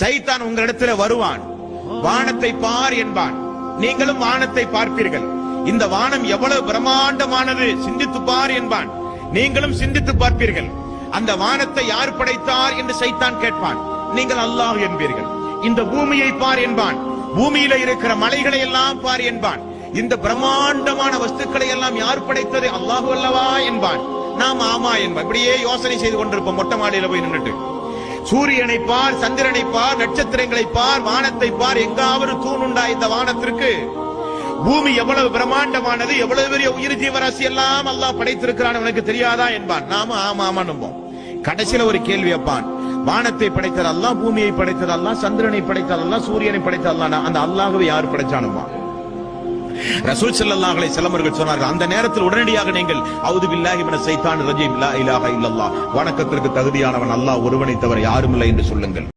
சைத்தான் உங்களிடத்துல வருவான். வானத்தை பார் என்பான். நீங்களும் வானத்தை பார்ப்பீர்கள். இந்த வானம் எவ்வளவு பிரம்மாண்டமானது சிந்தித்து பார் என்பான். நீங்களும் சிந்தித்து பார்ப்பீர்கள். அந்த வானத்தை யார் படைத்தார் என்று சைத்தான் கேட்பான். நீங்கள் அல்லாஹ் என்பீர்கள். இந்த பூமியை பார் என்பான். பூமியில இருக்கிற மலைகளை எல்லாம் பார் என்பான். இந்த பிரம்மாண்டமான வஸ்துக்களை எல்லாம் யார் படைத்தது? அல்லாஹு அல்லவா என்பான். நாம் ஆமா என்பான். இப்படியே யோசனை செய்து கொண்டிருப்போம். மொட்டை மாடியில போய் நின்றுட்டு சூரியனை பார் சந்திரனை பார் நட்சத்திரங்களை பார் வானத்தை பார் எங்காவது தூணுண்டா இந்த வானத்திற்கு? பூமி எவ்வளவு பிரம்மாண்டமானது எவ்வளவு பெரிய உயிர் ஜீவராசி எல்லாம் அல்லாஹ் படைத்திருக்கிறான் உனக்கு தெரியாதா என்பான். நாம ஆமா ஆமா நம்போம் கடைசியில ஒரு கேள்வி அப்பான் வானத்தை படைத்தது அல்லா பூமியை படைத்தது அல்லா சந்திரனை படைத்தது அல்லா சூரியனை படைத்தது அல்லாஹ். அந்த அல்லாஹவை யார் படைச்சானுமா? ரசூல் செல்லல்லாஹலை செல்லமர்கள் சொன்னார்கள் அந்த நேரத்தில் உடனடியாக நீங்கள் அவுது பில்லாஹி மன சைத்தான் ரஜீம் லா இலாஹ இல்லல்லா வணக்கத்திற்கு தகுதியானவன் அல்லாஹ் ஒருவனை தவிர யாரும் இல்லை என்று சொல்லுங்கள்.